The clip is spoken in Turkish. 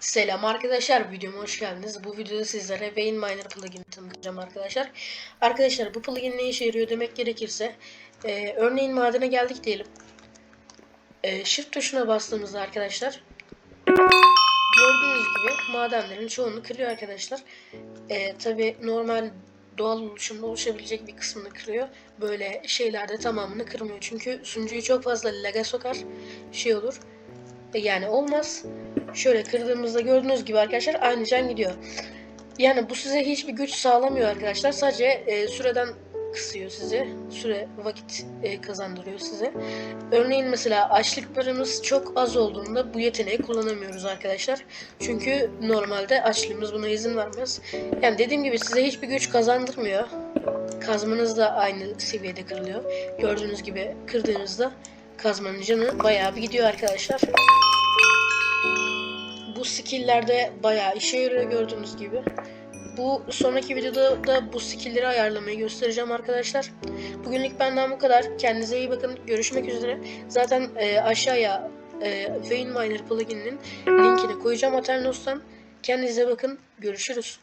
Selam arkadaşlar, videoma hoş geldiniz. Bu videoda sizlere Vein Miner plugin'i tanıtacağım arkadaşlar. Arkadaşlar bu plugin ne işe yarıyor demek gerekirse, e, örneğin madene geldik diyelim. E, shift tuşuna bastığımızda arkadaşlar, gördüğünüz gibi madenlerin çoğunu kırıyor arkadaşlar. E, Tabi normal doğal oluşumda oluşabilecek bir kısmını kırıyor. Böyle şeylerde tamamını kırmıyor. Çünkü sunucuyu çok fazla laga sokar, şey olur. E, Yani olmaz. Şöyle kırdığımızda gördüğünüz gibi arkadaşlar aynı can gidiyor. Yani bu size hiçbir güç sağlamıyor arkadaşlar. Sadece e, süreden kısıyor sizi. Süre vakit e, kazandırıyor size. Örneğin mesela açlıklarımız çok az olduğunda bu yeteneği kullanamıyoruz arkadaşlar. Çünkü normalde açlığımız buna izin vermez. Yani dediğim gibi size hiçbir güç kazandırmıyor. Kazmanız da aynı seviyede kırılıyor. Gördüğünüz gibi kırdığınızda kazmanın canı bayağı bir gidiyor arkadaşlar. Skill'lerde bayağı işe yarıyor gördüğünüz gibi. Bu sonraki videoda da bu skill'leri ayarlamayı göstereceğim arkadaşlar. Bugünlük benden bu kadar. Kendinize iyi bakın. Görüşmek üzere. Zaten e, aşağıya e, Vein Miner plugin'in linkini koyacağım Aternos'tan. Kendinize bakın. Görüşürüz.